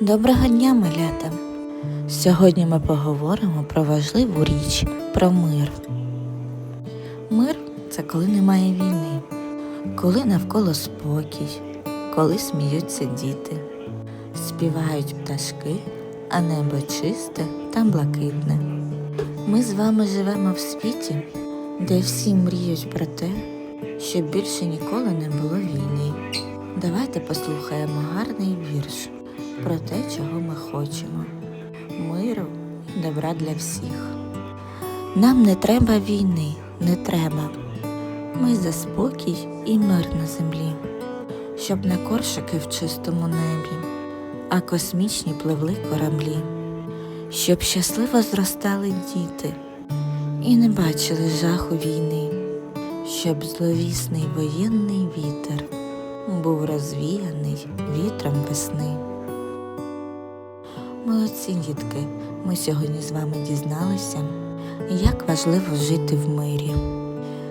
Доброго дня, малята! Сьогодні ми поговоримо про важливу річ про мир. Мир це коли немає війни, коли навколо спокій, коли сміються діти, співають пташки, а небо чисте та блакитне. Ми з вами живемо в світі, де всі мріють про те, щоб більше ніколи не було війни. Давайте послухаємо гарний вірш про те, чого ми хочемо. Миру і добра для всіх. Нам не треба війни, не треба. Ми за спокій і мир на землі, щоб не коршики в чистому небі, а космічні пливли кораблі, щоб щасливо зростали діти і не бачили жаху війни, щоб зловісний воєнний вітер був розвіяний вітром весни. Молодці, дітки, ми сьогодні з вами дізналися, як важливо жити в мирі.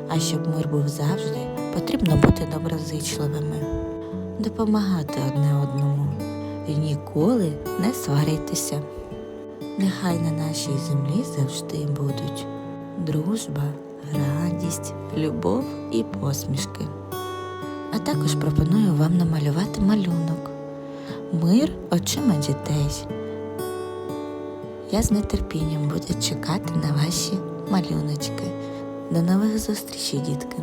А щоб мир був завжди, потрібно бути доброзичливими, допомагати одне одному і ніколи не сваритися. Нехай на нашій землі завжди будуть дружба, радість, любов і посмішки. А також пропоную вам намалювати малюнок. Мир очима дітей. Я з нетерпінням буду чекати на ваші малюночки. До нових зустрічей, дітки!